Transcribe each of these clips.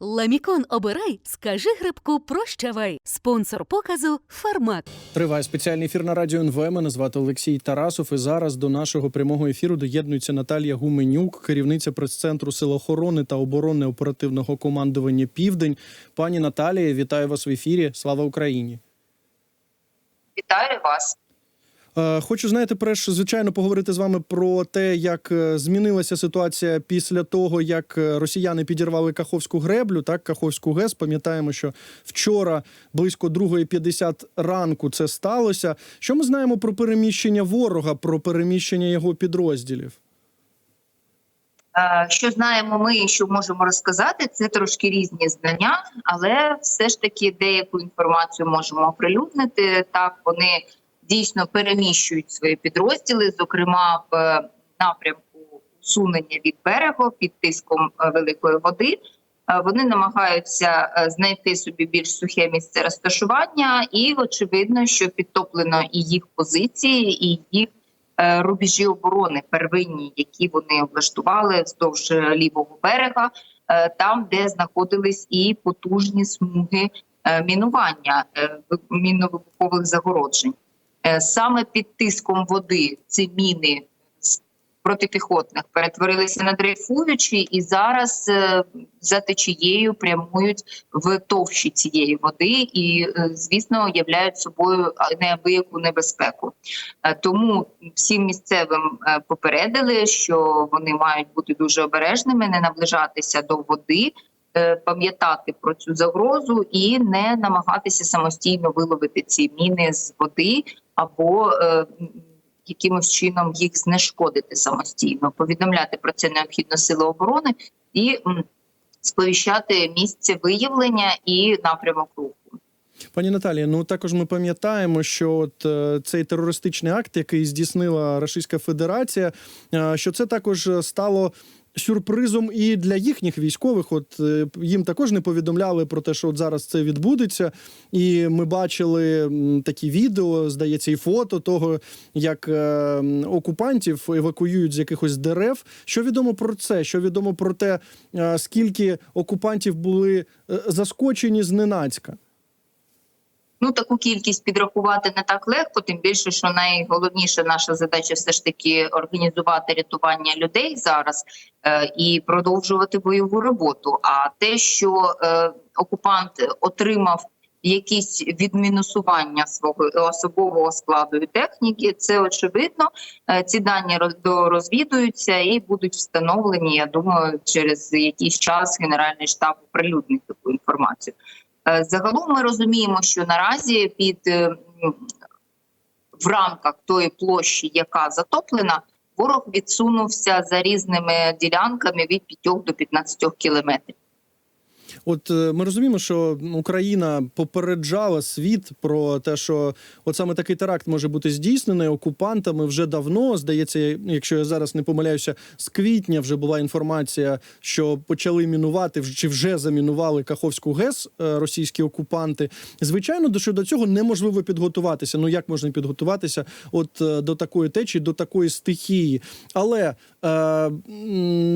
Ламікон обирай, скажи грибку прощавай. Спонсор показу Фармат. Триває спеціальний ефір на радіо НВ. Мене звати Олексій Тарасов. І зараз до нашого прямого ефіру доєднується Наталія Гуменюк, керівниця прес-центру Сил охорони та оборони оперативного командування Південь. Пані Наталія, вітаю вас в ефірі. Слава Україні! Вітаю вас. Е, Хочу знаєте, перш звичайно поговорити з вами про те, як е, змінилася ситуація після того, як е, росіяни підірвали Каховську греблю, так Каховську ГЕС. Пам'ятаємо, що вчора близько 2.50 ранку це сталося. Що ми знаємо про переміщення ворога, про переміщення його підрозділів? Що знаємо ми і що можемо розказати, це трошки різні знання, але все ж таки деяку інформацію можемо оприлюднити. Так вони дійсно переміщують свої підрозділи, зокрема в е, напрямку усунення від берегу під тиском е, великої води. Е, Вони намагаються знайти собі більш сухе місце розташування, і очевидно, що підтоплено і їх позиції, і їх рубежі оборони первинні, які вони облаштували вздовж лівого берега, там, де знаходились і потужні смуги мінування мінно-вибухових загороджень. Е, Саме під тиском води ці міни протипіхотних перетворилися на дрейфуючі, і зараз е, за течією прямують в товщі цієї води, і е, звісно являють собою неабияку небезпеку. Тому всім місцевим попередили, що вони мають бути дуже обережними, не наближатися до води, пам'ятати про цю загрозу і не намагатися самостійно виловити ці міни з води або е, якимось чином їх знешкодити самостійно. Повідомляти про це необхідно сили оборони і сповіщати місце виявлення і напрямок руху. Пані Наталія, ну також ми пам'ятаємо, що от е, цей терористичний акт, який здійснила Російська Федерація, е, що це також стало. Сюрпризом і для їхніх військових, от е, їм також не повідомляли про те, що от зараз це відбудеться. І ми бачили такі відео, здається, і фото того, як е, окупантів евакуюють з якихось дерев. Що відомо про це? Що відомо про те, е, скільки окупантів були заскочені зненацька? Ну таку кількість підрахувати не так легко, тим більше, що найголовніша наша задача все ж таки організувати рятування людей зараз е, і продовжувати бойову роботу. А те, що е, окупант отримав якісь відмінусування свого особового складу і техніки, це очевидно. Е, ці дані роз- дорозвідуються і будуть встановлені. Я думаю, через якийсь час Генеральний штаб оприлюднить таку інформацію. Е, Загалом ми розуміємо, що наразі під е, в рамках тої площі, яка затоплена, ворог відсунувся за різними ділянками від 5 до 15 кілометрів. От е, ми розуміємо, що Україна попереджала світ про те, що от саме такий теракт може бути здійснений окупантами вже давно. Здається, якщо я зараз не помиляюся, з квітня вже була інформація, що почали мінувати чи вже замінували Каховську ГЕС е, російські окупанти. Звичайно, до що до цього неможливо підготуватися. Ну як можна підготуватися от е, до такої течії, до такої стихії? Але е,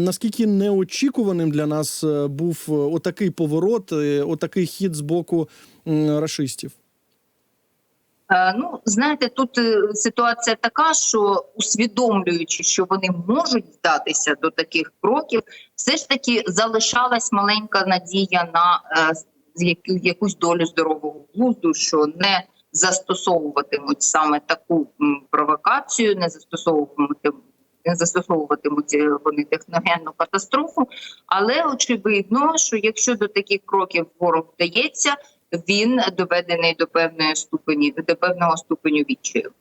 наскільки неочікуваним для нас був е, отакий поворот, е, отакий хід з боку м, рашистів? Е, Ну, знаєте, тут е, ситуація така, що усвідомлюючи, що вони можуть вдатися до таких кроків, все ж таки залишалась маленька надія на якусь долю здорового глузду, що не застосовуватимуть саме таку провокацію, не застосовуватимуть. Застосовуватимуть е, вони техногенну катастрофу, але очевидно, що якщо до таких кроків ворог вдається, він доведений до певної ступені, до певного ступеню відчаю.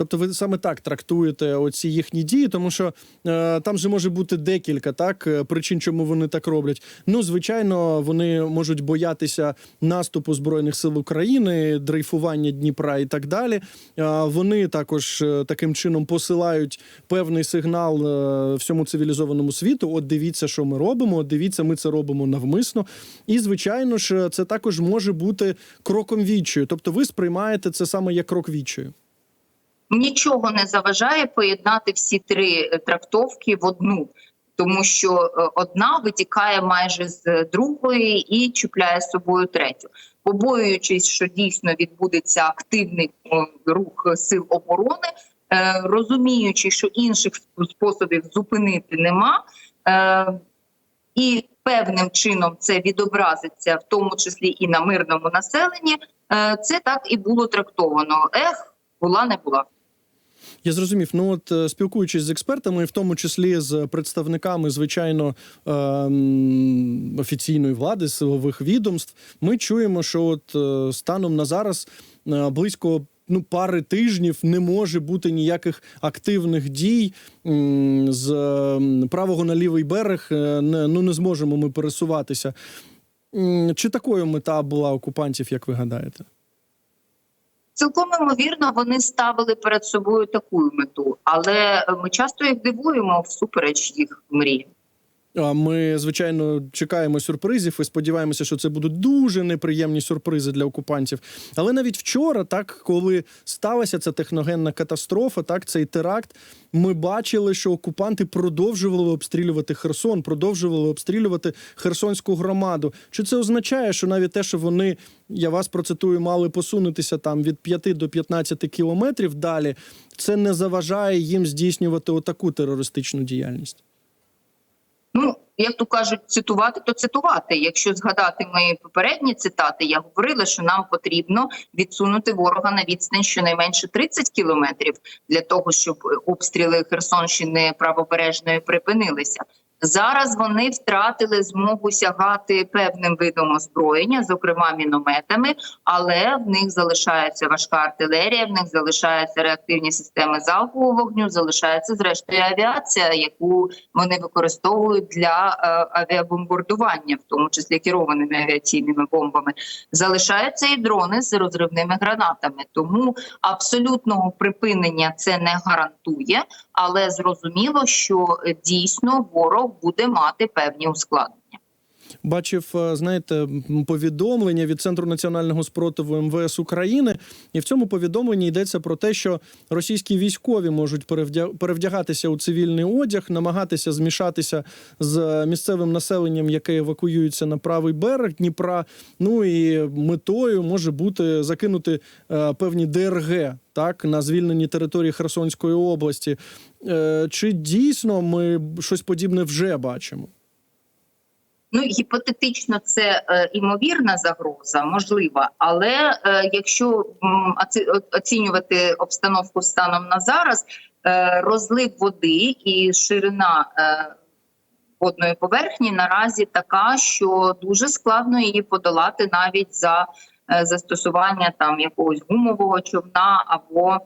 Тобто, ви саме так трактуєте оці їхні дії, тому що е, там же може бути декілька так е, причин, чому вони так роблять. Ну, звичайно, вони можуть боятися наступу збройних сил України, дрейфування Дніпра і так далі. Е, вони також е, таким чином посилають певний сигнал е, всьому цивілізованому світу. От дивіться, що ми робимо. От дивіться, ми це робимо навмисно. І звичайно ж, це також може бути кроком відчаю. Тобто, ви сприймаєте це саме як крок відчаю. Нічого не заважає поєднати всі три е, трактовки в одну. тому що е, одна витікає майже з другої і чіпляє з собою третю. Побоюючись, що дійсно відбудеться активний е, рух сил оборони, розуміючи, що інших способів зупинити нема. І певним чином це відобразиться, в тому числі і на мирному населенні. Це так і було трактовано. Ех, була не була. Я зрозумів. Ну от е, спілкуючись з експертами, в тому числі з представниками, звичайно, ем, офіційної влади, силових відомств, ми чуємо, що от е, станом на зараз е, близько. Ну, пари тижнів не може бути ніяких активних дій з ем, правого на лівий берег. ну не зможемо ми пересуватися. Чи такою мета була окупантів, як ви гадаєте? Цілком ймовірно, вони ставили перед собою таку мету, але е, ми часто їх дивуємо всупереч їх мрії. Ми, звичайно, чекаємо сюрпризів і сподіваємося, що це будуть дуже неприємні сюрпризи для окупантів. Але навіть вчора, так коли сталася ця техногенна катастрофа, так цей теракт, ми бачили, що окупанти продовжували обстрілювати Херсон, продовжували обстрілювати Херсонську громаду. Чи це означає, що навіть те, що вони, я вас процитую, мали посунутися там від 5 до 15 кілометрів далі, це не заважає їм здійснювати отаку терористичну діяльність? Ну, як то кажуть, цитувати, то цитувати. Якщо згадати мої попередні цитати, я говорила, що нам потрібно відсунути ворога на відстань щонайменше 30 кілометрів для того, щоб обстріли Херсонщини правобережної припинилися. Зараз вони втратили змогу сягати певним видом озброєння, зокрема мінометами, але в них залишається важка артилерія, в них залишаються реактивні системи залпового вогню, залишається зрештою авіація, яку вони використовують для е, авіабомбардування, в тому числі керованими авіаційними бомбами. Залишаються і дрони з розривними гранатами. Тому абсолютного припинення це не гарантує, але зрозуміло, що е, дійсно ворог буде мати певні ускладнення. Бачив, е, знаєте, повідомлення від Центру національного спротиву МВС України, і в цьому повідомленні йдеться про те, що російські військові можуть перевдя- перевдягатися у цивільний одяг, намагатися змішатися з місцевим населенням, яке евакуюється на правий берег Дніпра. Ну і метою може бути закинути е, певні ДРГ. Так, на звільненій території Херсонської області. Е, Чи дійсно ми щось подібне вже бачимо? Ну гіпотетично, це е, імовірна загроза, можлива, але е, якщо м, оцінювати обстановку станом на зараз, е, розлив води і ширина е, водної поверхні наразі така, що дуже складно її подолати навіть за е, застосування там якогось гумового човна або е,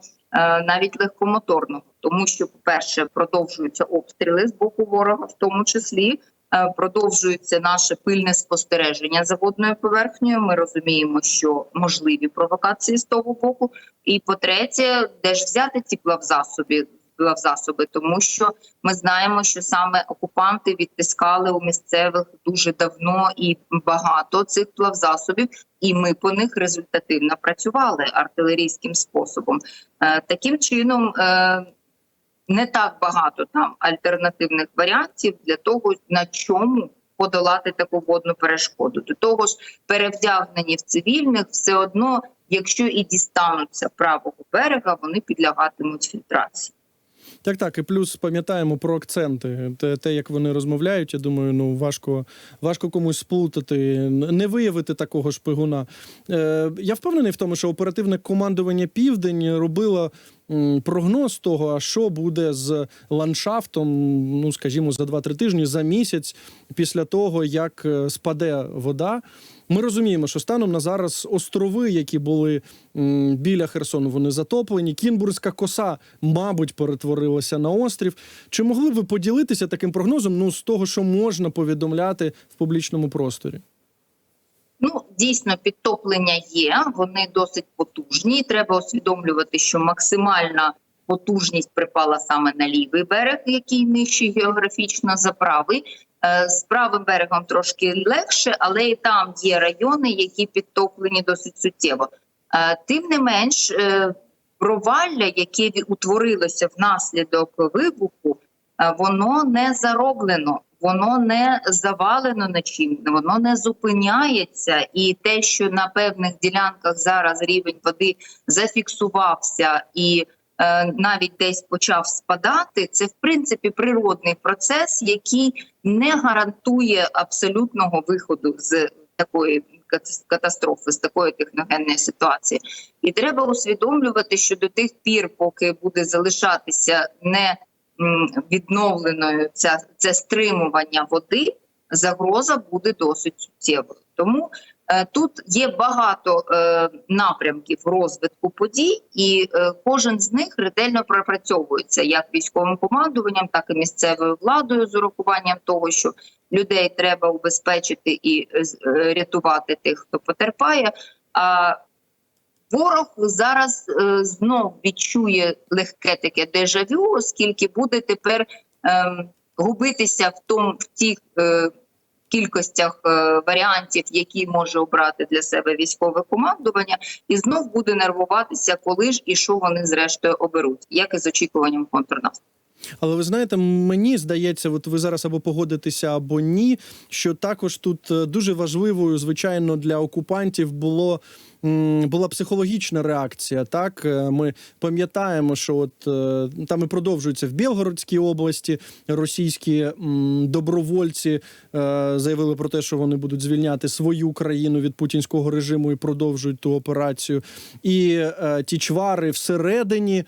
навіть легкомоторного, тому що, по-перше, продовжуються обстріли з боку ворога, в тому числі. Е, Продовжується наше пильне спостереження за водною поверхнею. Ми розуміємо, що можливі провокації з того боку. І по-третє, де ж взяти ці плавзасоби, плавзасоби, тому що ми знаємо, що саме окупанти відтискали у місцевих дуже давно і багато цих плавзасобів, і ми по них результативно працювали артилерійським способом. Е, Таким чином. Не так багато там альтернативних варіантів для того, на чому подолати таку водну перешкоду. До того ж, перевдягнені в цивільних, все одно, якщо і дістануться правого берега, вони підлягатимуть фільтрації. Так, так, і плюс пам'ятаємо про акценти. Те, те, як вони розмовляють, я думаю, ну важко, важко комусь сплутати, не виявити такого шпигуна. Е, я впевнений в тому, що оперативне командування Південь робило прогноз того, а що буде з ландшафтом, ну скажімо, за 2-3 тижні, за місяць після того, як е, спаде вода. Ми розуміємо, що станом на зараз острови, які були біля Херсону, вони затоплені. Кінбурзька коса, мабуть, перетворилася на острів. Чи могли б ви поділитися таким прогнозом? Ну, з того, що можна повідомляти в публічному просторі? Ну дійсно підтоплення є. Вони досить потужні. Треба усвідомлювати, що максимальна потужність припала саме на лівий берег, який нижчий географічно за правий. Е, З правим берегом трошки легше, але і там є райони, які підтоплені досить суттєво. Е, Тим не менш, е, провалля, яке утворилося внаслідок вибуху, е, воно не зароблено, воно не завалено на чим, воно не зупиняється. І те, що на певних ділянках зараз рівень води зафіксувався і е, навіть десь почав спадати, це в принципі природний процес, який не гарантує абсолютного виходу з такої кат- катастрофи, з такої техногенної ситуації. І треба усвідомлювати, що до тих пір, поки буде залишатися не відновленою ця це стримування води, загроза буде досить суттєвою. Тому е, тут є багато е, напрямків розвитку подій, і е, кожен з них ретельно пропрацьовується як військовим командуванням, так і місцевою владою з урахуванням того, що людей треба убезпечити і е, е, рятувати тих, хто потерпає. А ворог зараз е, знов відчує легке таке дежавю, оскільки буде тепер ем, губитися в тому в тих е, кількостях е, варіантів, які може обрати для себе військове командування, і знов буде нервуватися, коли ж і що вони зрештою оберуть, як і з очікуванням контрнаступу. Але ви знаєте, мені здається, от ви зараз або погодитеся, або ні. Що також тут е, дуже важливою, звичайно, для окупантів було. Була психологічна реакція. Так Е, ми пам'ятаємо, що от е, там і продовжується в Білгородській області. Російські добровольці е, заявили про те, що вони будуть звільняти свою країну від путінського режиму і продовжують ту операцію. І ті чвари всередині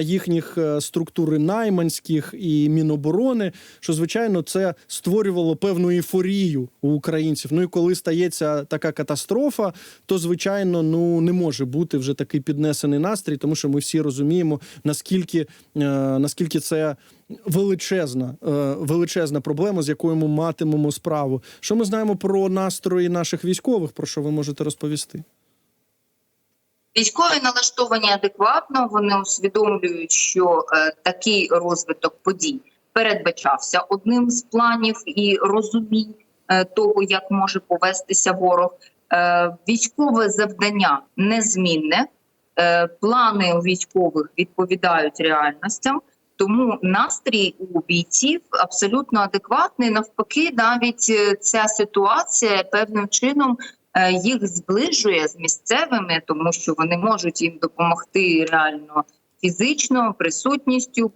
їхніх структури найманських і міноборони, що звичайно це створювало певну ейфорію у українців. Ну і коли стається така катастрофа, то звичайно ну не може бути вже такий піднесений настрій, тому що ми всі розуміємо наскільки, е, наскільки це. Величезна, е, величезна проблема, з якою ми матимемо справу. Що ми знаємо про настрої наших військових? Про що ви можете розповісти? Військові налаштовані адекватно. Вони усвідомлюють, що е, такий розвиток подій передбачався одним з планів і розумінь е, того, як може повестися ворог. Е, військове завдання незмінне. Е, плани у військових відповідають реальностям. Тому настрій у бійців абсолютно адекватний. Навпаки, навіть е, ця ситуація певним чином їх зближує з місцевими, тому що вони можуть їм допомогти реально фізично, присутністю,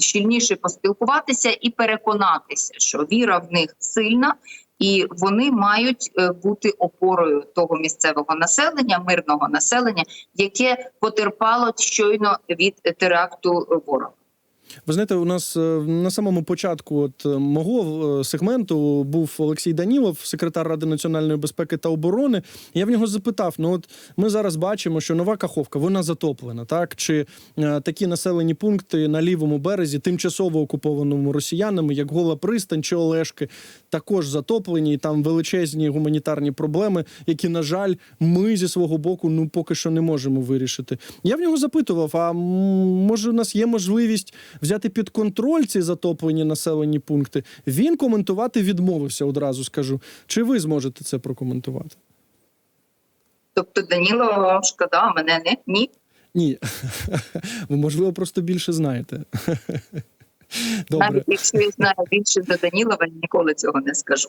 щільніше поспілкуватися і переконатися, що віра в них сильна, і вони мають е, бути опорою того місцевого населення, мирного населення, яке потерпало щойно від теракту е, ворога. Ви знаєте, у нас е, на самому початку от е, мого е, сегменту був Олексій Данілов, секретар Ради національної безпеки та оборони. Я в нього запитав: ну от ми зараз бачимо, що нова Каховка вона затоплена, так чи такі населені пункти на лівому березі, тимчасово окупованому росіянами, як Гола Пристань чи Олешки, також затоплені, і там величезні гуманітарні проблеми, які, на жаль, ми зі свого боку ну поки що не можемо вирішити. Я в нього запитував: а може, у нас є можливість взяти під контроль ці затоплені населені пункти? Він коментувати відмовився одразу. Скажу. Чи ви зможете це прокоментувати? Тобто Данілова вам шкода, а мене не ні. Ні, ви можливо просто більше знаєте. Добре. Навіть якщо я знаю більше за Данілова, ніколи цього не скажу.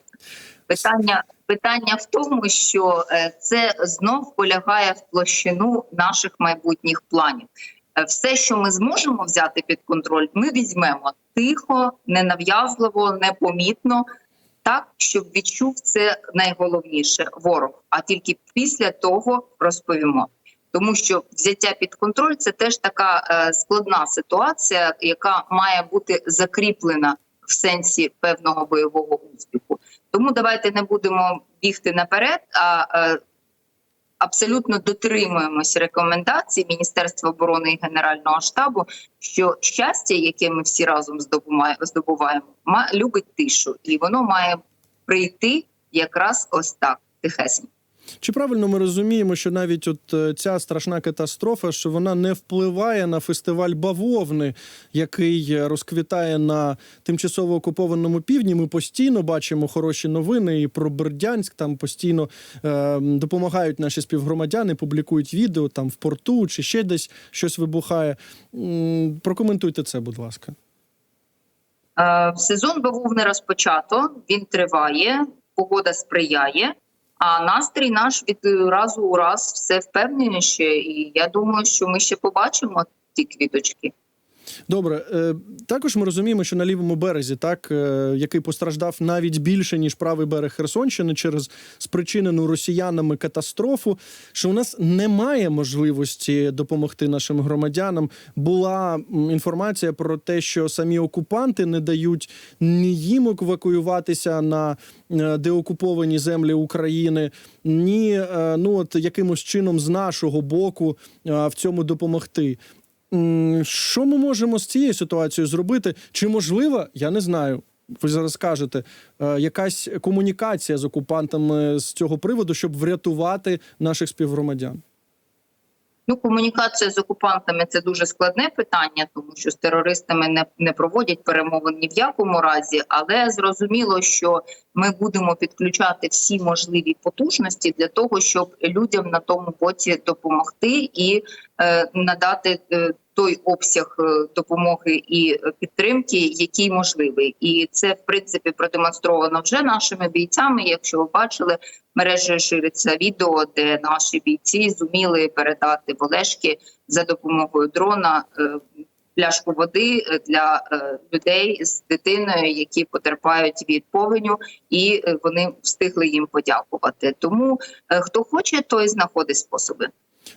Питання питання в тому, що е, це знов полягає в площину наших майбутніх планів. Е, Все, що ми зможемо взяти під контроль, ми візьмемо тихо, ненав'язливо, непомітно, так щоб відчув це найголовніше ворог. А тільки після того розповімо. Тому що взяття під контроль це теж така е, складна ситуація, яка має бути закріплена в сенсі певного бойового успіху. Тому давайте не будемо бігти наперед, а е, абсолютно дотримуємось рекомендацій Міністерства оборони і Генерального штабу, що щастя, яке ми всі разом здобуваємо, любить тишу, і воно має прийти якраз ось так тихесенько. Чи правильно ми розуміємо, що навіть от е, ця страшна катастрофа, що вона не впливає на фестиваль бавовни, який е, розквітає на тимчасово окупованому півдні? Ми постійно бачимо хороші новини і про Бердянськ. Там постійно е, допомагають наші співгромадяни, публікують відео там в порту чи ще десь щось вибухає. Прокоментуйте це, будь ласка. Е, Сезон бавовни розпочато, він триває, погода сприяє. А настрій наш від разу у раз все впевненіше. І я думаю, що ми ще побачимо ті квіточки. Добре, е, також ми розуміємо, що на лівому березі, так е, який постраждав навіть більше ніж правий берег Херсонщини через спричинену росіянами катастрофу, що у нас немає можливості допомогти нашим громадянам. Була інформація про те, що самі окупанти не дають ні їм евакуюватися на е, деокуповані землі України, ні ну от якимось чином з нашого боку в цьому допомогти. Що ми можемо з цією ситуацією зробити? Чи можлива, я не знаю. Ви зараз скажете, е, якась комунікація з окупантами з цього приводу, щоб врятувати наших співгромадян? Ну, комунікація з окупантами це дуже складне питання, тому що з терористами не, не проводять перемовин ні в якому разі, але зрозуміло, що ми будемо підключати всі можливі потужності для того, щоб людям на тому боці допомогти і надати е, той обсяг е, допомоги і е, підтримки, який можливий, і це в принципі продемонстровано вже нашими бійцями. Якщо ви бачили, мережею шириться відео, де наші бійці зуміли передати в Олешки за допомогою дрона е, пляшку води е, для е, людей з дитиною, які потерпають від повеню, і е, вони встигли їм подякувати. Тому е, хто хоче, той знаходить способи.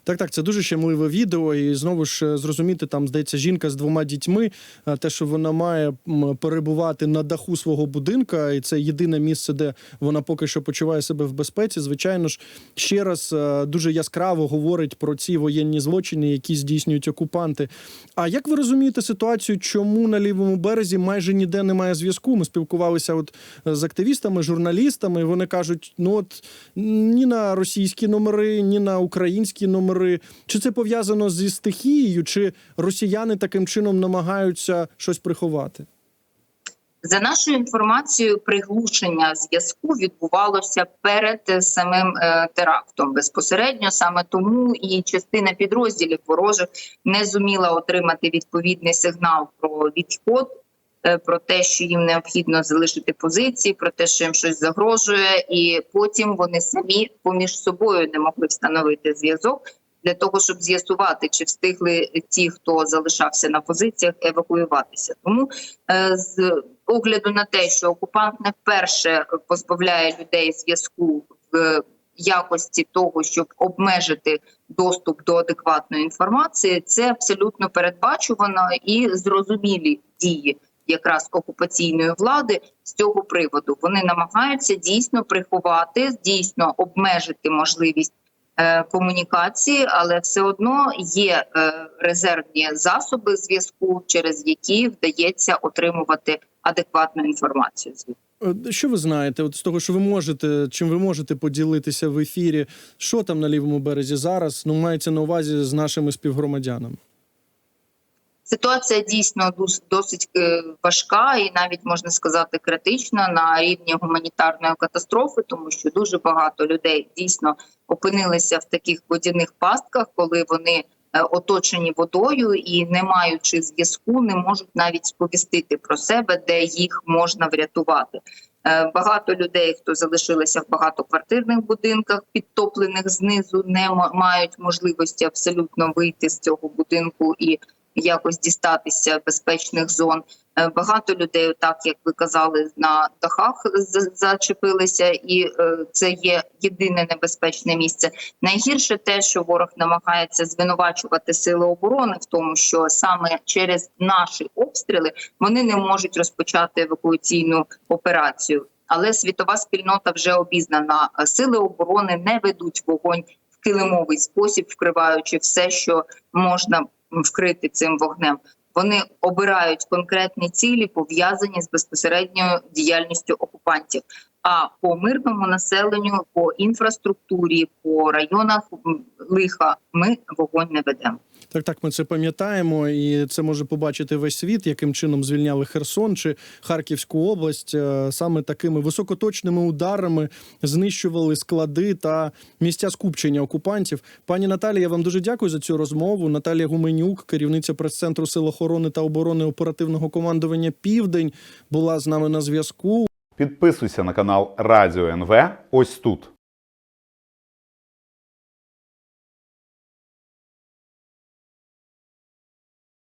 Так, так, це дуже щемливе відео, і знову ж е, зрозуміти, там здається, жінка з двома дітьми, е, те, що вона має перебувати на даху свого будинка, і це єдине місце, де вона поки що почуває себе в безпеці. Звичайно ж, ще раз е, дуже яскраво говорить про ці воєнні злочини, які здійснюють окупанти. А як ви розумієте ситуацію, чому на лівому березі майже ніде немає зв'язку? Ми спілкувалися от з активістами, журналістами. Вони кажуть: ну от ні на російські номери, ні на українські номери. Чи це пов'язано зі стихією, чи росіяни таким чином намагаються щось приховати? За нашою інформацією, приглушення зв'язку відбувалося перед самим е, терактом. Безпосередньо саме тому і частина підрозділів ворожих не зуміла отримати відповідний сигнал про відход. Е, Про те, що їм необхідно залишити позиції, про те, що їм щось загрожує, і потім вони самі поміж собою не могли встановити зв'язок для того, щоб з'ясувати, чи встигли ті, хто залишався на позиціях, евакуюватися. Тому е, з огляду на те, що окупант не вперше позбавляє людей зв'язку в якості того, щоб обмежити доступ до адекватної інформації, це абсолютно передбачувано і зрозумілі дії. Якраз окупаційної влади з цього приводу вони намагаються дійсно приховати, дійсно обмежити можливість е, комунікації, але все одно є е, резервні засоби зв'язку, через які вдається отримувати адекватну інформацію. Е, Що ви знаєте? От з того, що ви можете, чим ви можете поділитися в ефірі, що там на лівому березі зараз? Ну, мається на увазі з нашими співгромадянами. Ситуація дійсно дос- досить е, важка і навіть можна сказати критична на рівні гуманітарної катастрофи, тому що дуже багато людей дійсно опинилися в таких водяних пастках, коли вони е, оточені водою і, не маючи зв'язку, не можуть навіть сповістити про себе, де їх можна врятувати. Е, Багато людей, хто залишилися в багатоквартирних будинках, підтоплених знизу, не ма- мають можливості абсолютно вийти з цього будинку і якось дістатися безпечних зон. Е, Багато людей, так як ви казали, на дахах зачепилися, і е, це є єдине небезпечне місце. Найгірше те, що ворог намагається звинувачувати сили оборони в тому, що саме через наші обстріли вони не можуть розпочати евакуаційну операцію. Але світова спільнота вже обізнана. Сили оборони не ведуть вогонь в килимовий спосіб, вкриваючи все, що можна вкрити цим вогнем. Вони обирають конкретні цілі, пов'язані з безпосередньою діяльністю окупантів. А по мирному населенню, по інфраструктурі, по районах лиха ми вогонь не ведемо. Так, так, ми це пам'ятаємо, і це може побачити весь світ, яким чином звільняли Херсон чи Харківську область. Е, Саме такими високоточними ударами знищували склади та місця скупчення окупантів. Пані Наталія, я вам дуже дякую за цю розмову. Наталія Гуменюк, керівниця прес-центру Сил охорони та оборони оперативного командування Південь, була з нами на зв'язку. Підписуйся на канал Радіо НВ ось тут.